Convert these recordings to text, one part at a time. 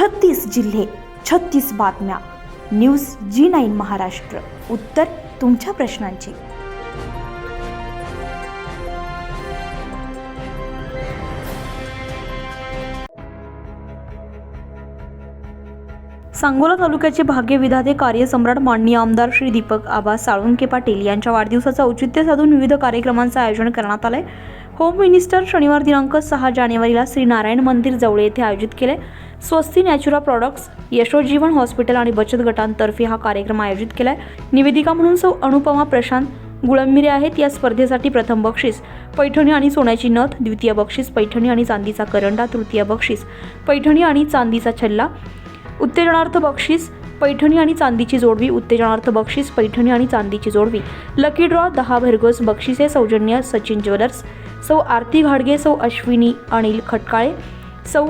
छत्तीस जिल्हे छत्तीस बातम्या. News G nine Maharashtra. उत्तर तुमच्या प्रश्नांची. सांगोला तालुक्याचे भाग्यविधाते कार्यसम्राट माननीय आमदार श्री दीपक आबा साळुंके पाटील यांच्या वाढदिवसाचं औचित्य साधून विविध कार्यक्रमांचं आयोजन करण्यात आलंय. होम मिनिस्टर शनिवार दिनांक सहा जानेवारीला श्री नारायण मंदिर जवळ येथे आयोजित केले Swasti Natura products Yashojeevan hospital आणि बचत गटांतर्फे हा कार्यक्रम आयोजित केला आहे निवेदिका म्हणून सौ अनुपमा प्रशांत गुळंबिरे आहेत. या स्पर्धेसाठी प्रथम बक्षीस पैठणी आणि सोन्याची नथ द्वितीय बक्षीस पैठणी आणि चांदीचा करंडा तृतीय बक्षीस पैठणी आणि चांदीचा छल्ला उत्तेजनार्थ बक्षीस पैठणी आणि चांदीची जोडवी उत्तेजनार्थ बक्षीस पैठणी आणि चांदीची जोडवी. लकी ड्रॉ दहा भरघोस बक्षिसे सौजन्य सचिन ज्वेलर्स सौ आरती घाडगे सौ अश्विनी अनिल खटकाळे सौ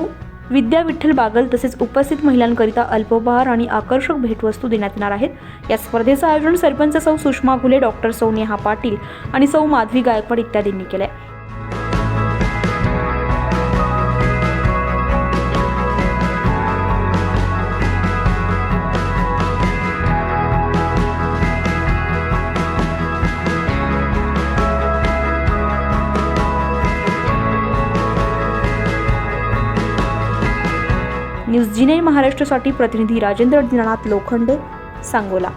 विद्या विठ्ठल बागल तसेच उपस्थित महिलांकरिता अल्पोपहार आणि आकर्षक भेटवस्तू देण्यात येणार आहेत. या स्पर्धेचं आयोजन सरपंच सौ सुषमा घुले डॉक्टर सौ नेहा पाटील आणि सौ माधवी गायकवाड इत्यादींनी केलं आहे न्यूज जिने महाराष्ट्रासाठी प्रतिनिधी राजेंद्र दिनानाथ लोखंडे सांगोला.